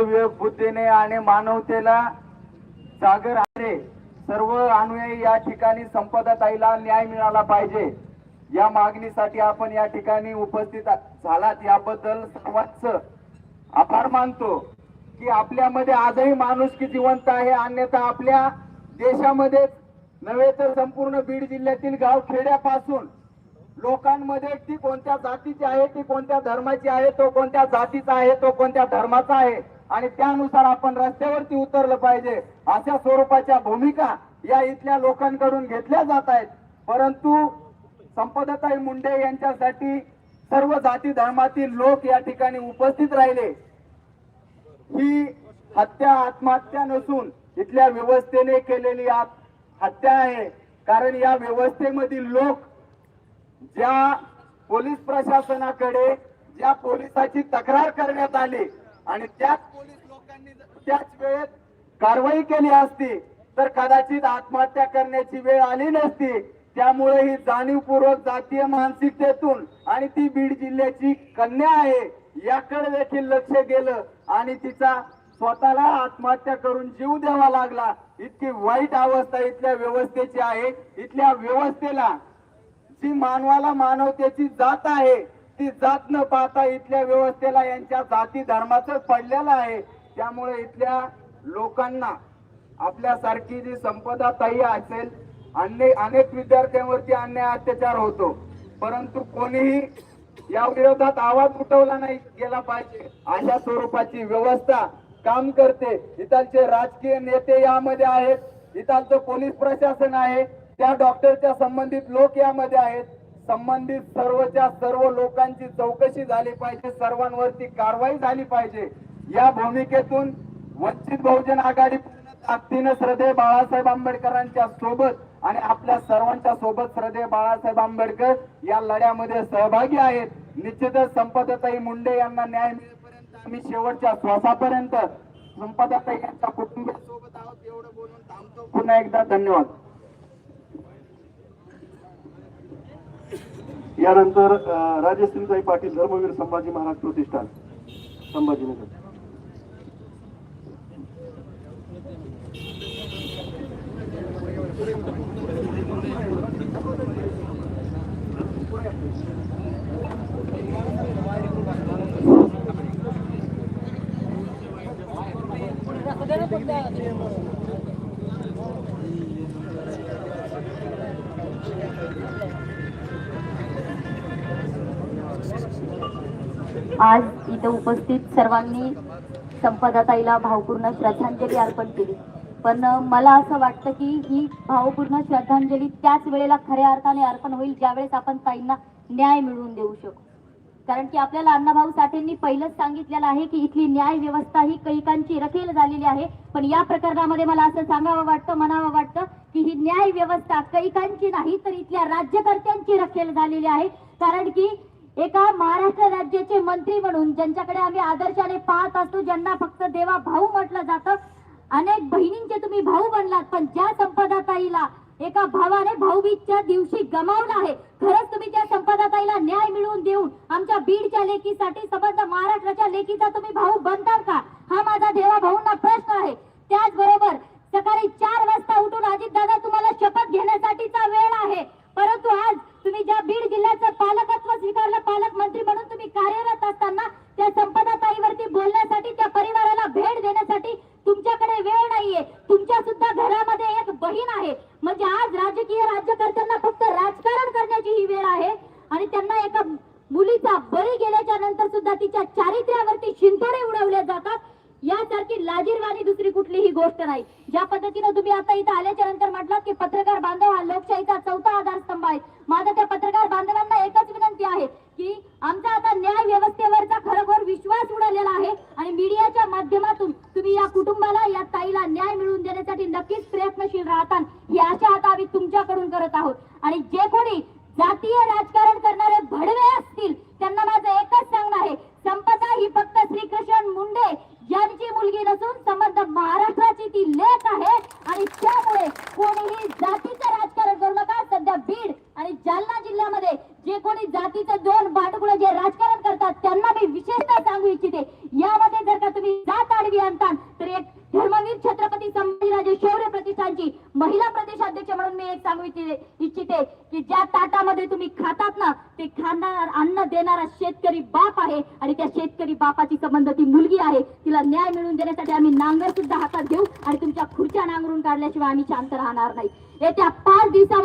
सद्विवेक बुद्धीने आणि मानवतेला जागर आले सर्व अनुयायी या ठिकाणी संपदा ताईला न्याय मिळाला पाहिजे. या मागणीसाठी आपण या ठिकाणी उपस्थित झालात. याबद्दल सर्वांच आभार मानतो की आपल्यामध्ये आजही माणुसकी जिवंत आहे. अन्यथा आपल्या देशामध्ये नव्हे तर संपूर्ण बीड जिल्ह्यातील गाव खेड्यापासून लोकांमध्ये ती कोणत्या जातीची आहे ती कोणत्या धर्माची आहे तो कोणत्या जातीचा आहे तो कोणत्या धर्माचा आहे आणि त्यानुसार आपण रस्त्यावरती उतरलं पाहिजे अशा स्वरूपाच्या भूमिका या इथल्या लोकांकडून घेतल्या जात आहेत. परंतु संपदाताई मुंडे यांच्यासाठी सर्व जाती धर्मातील लोक या ठिकाणी उपस्थित राहिले. ही हत्या आत्महत्या नसून इथल्या व्यवस्थेने केलेली हत्या आहे. कारण या व्यवस्थेमधील लोक ज्या पोलीस प्रशासनाकडे ज्या पोलिसाची तक्रार करण्यात आली आणि त्याच पोलीस लोकांनी जर त्याच वेळेत कारवाई केली असती तर कदाचित आत्महत्या करण्याची वेळ आली नसती. त्यामुळे ही जाणीवपूर्वक जातीय मानसिकतेतून आणि ती बीड जिल्ह्याची कन्या आहे याकडे देखील लक्ष गेलं आणि तिचा स्वतःला आत्महत्या करून जीव द्यावा लागला. इतकी वाईट अवस्था इथल्या व्यवस्थेची आहे. इथल्या व्यवस्थेला जी मानवाला मानवतेची जात आहे ती जात न पाहता इथल्या व्यवस्थेला यांच्या जाती धर्माचं पडलेलं आहे. त्यामुळे इथल्या लोकांना आपल्यासारखी जी संपदा ताई असेल अन्य अनेक विद्यार्थ्यांवरती अन्याय अत्याचार होतो. परंतु कोणीही या विरोधात आवाज उठवला नाही गेला पाहिजे. अशा स्वरूपाची व्यवस्था काम करते. इथालचे राजकीय नेते यामध्ये आहेत. इथालचं पोलीस प्रशासन आहे. त्या डॉक्टरच्या संबंधित लोक यामध्ये आहेत. संबंधित सर्वच्या सर्व लोकांची चौकशी झाली पाहिजे सर्वांवरती कारवाई झाली पाहिजे. या भूमिकेतून वंचित बहुजन आघाडी ताकदीनं श्रद्धेय बाळासाहेब आंबेडकरांच्या सोबत आणि आपल्या सर्वांच्या सोबत श्रद्धेय बाळासाहेब आंबेडकर या लढ्यामध्ये सहभागी आहेत. निश्चितच संपदाताई मुंडे यांना न्याय मिळेपर्यंत आम्ही शेवटच्या श्वासापर्यंत संपदाताई यांच्या कुटुंबियासोबत आहोत एवढं बोलून थांबतो. पुन्हा एकदा धन्यवाद. यानंतर राजेश्रीताई राजश्रीताई पाटील धर्मवीर संभाजी महाराज प्रतिष्ठान. संभाजीनगर आज इथं उपस्थित सर्वांनी संपदाताईला भावपूर्ण श्रद्धांजली अर्पण केली. पण मला असं वाटतं की ही भावपूर्ण श्रद्धांजली त्याच वेळेला खऱ्या अर्थाने अर्पण होईल ज्यावेळेस आपण ताईंना न्याय मिळवून देऊ शकू. कारण की आपल्याला अण्णाभाऊ साठेंनी पहिलंच सांगितलेलं आहे की इथली न्याय व्यवस्था ही कैकांची रखेल झालेली आहे. पण या प्रकरणामध्ये मला असं सांगावं वाटतं म्हणावं वाटतं की ही न्याय व्यवस्था कैकांची नाही तर इथल्या राज्यकर्त्यांची रखेल झालेली आहे. कारण की एका महाराष्ट्र राज्याचे मंत्री म्हणून ज्यांच्याकडे आम्ही आदर्शाने पाहत असतो ज्यांना फक्त देवा भाऊ म्हटलं जातं अनेक बहिणींचे तुम्ही भाऊ बनलात पण ज्या संपदाताईला एका भावाने भाऊबीजच्या दिवशी गमावलं आहे खरंच तुम्ही त्या संपदाताईला न्याय मिळवून देऊन आमच्या बीडच्या लेकीसाठी समज महाराष्ट्राच्या लेकीचा तुम्ही भाऊ बनताल का? हा माझा देवा भाऊंना प्रश्न आहे त्याचबरोबर सकाळी चार वाजता उठून अजितदादा तुम्हाला शपथ घेण्यासाठीचा वेळ आहे परंतु आज तुम्ही ज्या बीड जिल्ह्याचं पालकत्व स्वीकारलं पालकमंत्री म्हणून तुम्ही कार्यरत असताना त्या बोलण्यासाठी त्या परिवाराला भेट देण्यासाठी तुमच्याकडे वेळ नाहीये. तुमच्या सुद्धा घरामध्ये एक बहीण आहे. म्हणजे आज राजकीय राज्यकर्त्यांना फक्त राजकारण करण्याची ही वेळ आहे. आणि त्यांना एका मुलीचा बळी गेल्याच्यानंतर सुद्धा तिच्या चारित्र्यावरती शिंतोडे उडवले जातात. यासारखी लाजीरवाणी दुसरी कुठलीही गोष्ट नाही. ज्या पद्धतीनं तुम्ही आता इथं आल्याच्यानंतर म्हटलात की पत्रकार बांधव हा लोकशाहीचा चौथा आधारस्तंभ आहे. माझा त्या पत्रकार बांधवांना एकच विनंती आहे की आमचा आता न्याय व्यवस्थेवरचा खरोखर विश्वास उडालेला आहे आणि मीडियाच्या माध्यमातून तुम्ही या कुटुंबाला या ताईला न्याय मिळवून देण्यासाठी नक्कीच प्रयत्नशील राहताल ही आशा आता आम्ही तुमच्याकडून करत आहोत आणि जे कोणी जातीय राजकारण करणारे भडवे असतील त्यांना माझं एकच सांगणं आहे संपदा ही फक्त श्रीकृष्ण मुंडे यांची मुलगी नसून समर्थ महाराष्ट्राची ती लेख आहे आणि त्यामुळे कोणीही जातीचं राजकारण करू नका सध्या बीड आणि जालना जिल्ह्यामध्ये जे कोणी जातीचं दोन बाटकुळे जे राजकारण प्रदेशाध्यक्ष म्हणून मी एक सांगू इच्छिते इच्छिते की ज्या ताटामध्ये तुम्ही खातात ना ते खाणार करणारा शेतकरी बाप आहे आणि त्या शेतकरी बापाची संबंध ती मुलगी आहे. तिला न्याय मिळवून देण्यासाठी आम्ही नांगर सुद्धा हातात घेऊ आणि तुमच्या खुर्च्या नांगरून काढल्याशिवाय आम्ही शांत राहणार नाही. येत्या पाच दिवसात